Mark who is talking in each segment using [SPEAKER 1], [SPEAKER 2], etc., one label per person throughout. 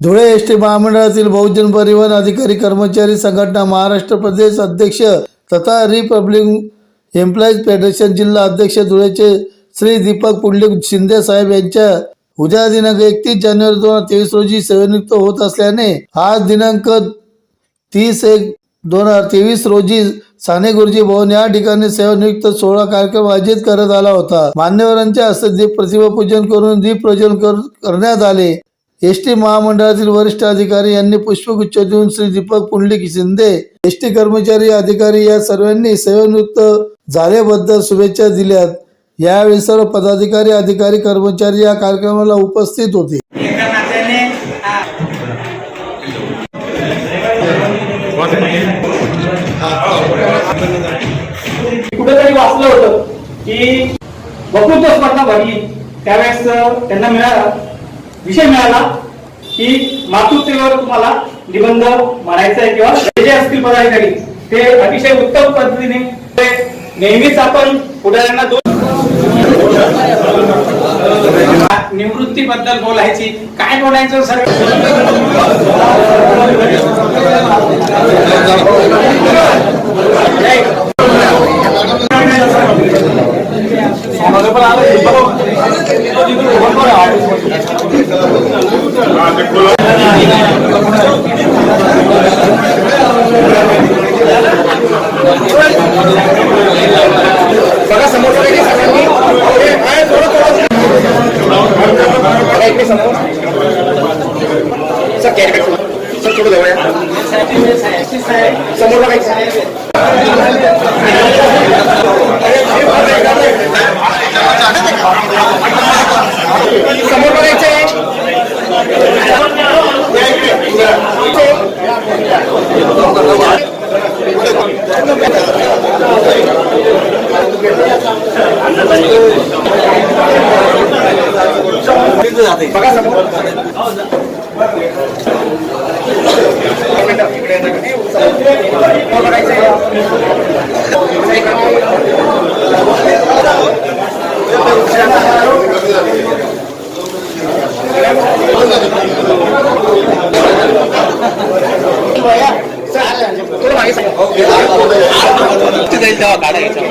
[SPEAKER 1] Dhule S T महामंडळातील बहुजन परिवहन अधिकारी कर्मचारी संघटना महाराष्ट्र प्रदेश अध्यक्ष तथा रिपब्लिक एम्प्लॉईज फेडरेशन जिल्हा अध्यक्ष धुळेचे श्री दीपक पुंडलिक शिंदे साहेब यांच्या उद्या दिनांक एकतीस जानेवारी दोन हजार तेवीस रोजी सेवानियुक्त होत असल्याने आज दिनांक तीस एक दोन हजार तेवीस रोजी साने गुरुजी भवन या ठिकाणी सेवानियुक्त सोहळा कार्यक्रम आयोजित करण्यात आला होता. मान्यवरांच्या हस्ते दीप प्रतिमा पूजन करून दीप प्रज्वलन कर- करण्यात आले. एस टी महामंडळातील वरिष्ठ अधिकारी यांनी पुष्पगुच्छ देऊन श्री दीपक पुंडलिक शिंदे एस टी कर्मचारी अधिकारी या सर्वांनी सेवानिवृत्त झाल्याबद्दल शुभेच्छा दिल्यात. यावेळी सर्व पदाधिकारी अधिकारी कर्मचारी या कार्यक्रमाला उपस्थित होते.
[SPEAKER 2] कुठेतरी वाचलं होतं की वक्तृत्व स्पर्धा भरली त्यावेळेस त्यांना मिळाला. विषय मिळाला की मातृत्वेवर तुम्हाला निबंध म्हणायचा आहे किंवा जे जे असतील पदाधिकारी ते अतिशय उत्तम पद्धतीने ते नेहमीच आपण पुढाऱ्यांना दोन
[SPEAKER 3] निवृत्तीबद्दल बोलायची काय बोलायचं सर
[SPEAKER 2] बघा समोर बघा की सर्वांनी. हे, आहे, थोडं, थोडं. बघा इकडे समोर. सर कॅरी बॅग सर थोडं जवळ या. समोर तिथे जाईल तेव्हा काढायचं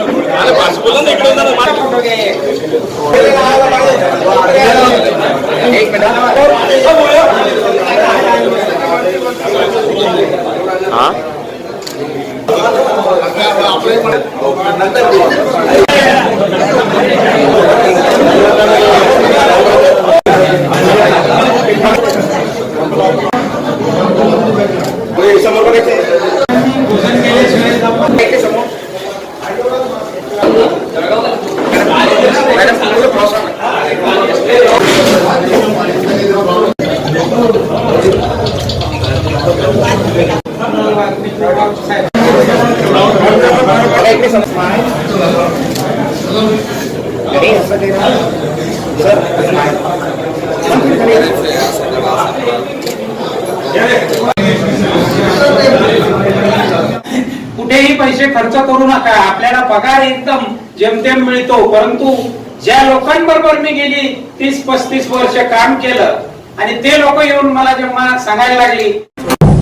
[SPEAKER 2] एक मिनिट समोर बघायचं इकडे समोर मॅडम थोडं क्रॉस करा. बघा इकडे समोर अरे, असं काही नाही. सर
[SPEAKER 3] कुठेही पैसे खर्च करू नका. आपल्याला पगार एकदम जेमतेम मिळतो. परंतु ज्या लोकांबरोबर मी गेली तीस पस्तीस वर्ष काम केलं आणि ते लोक येऊन मला जेव्हा सांगायला लागली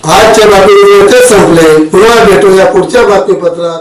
[SPEAKER 1] आजच्या बातमीपत्र संपले. पुन्हा भेटूया पुढच्या बातमीपत्रात.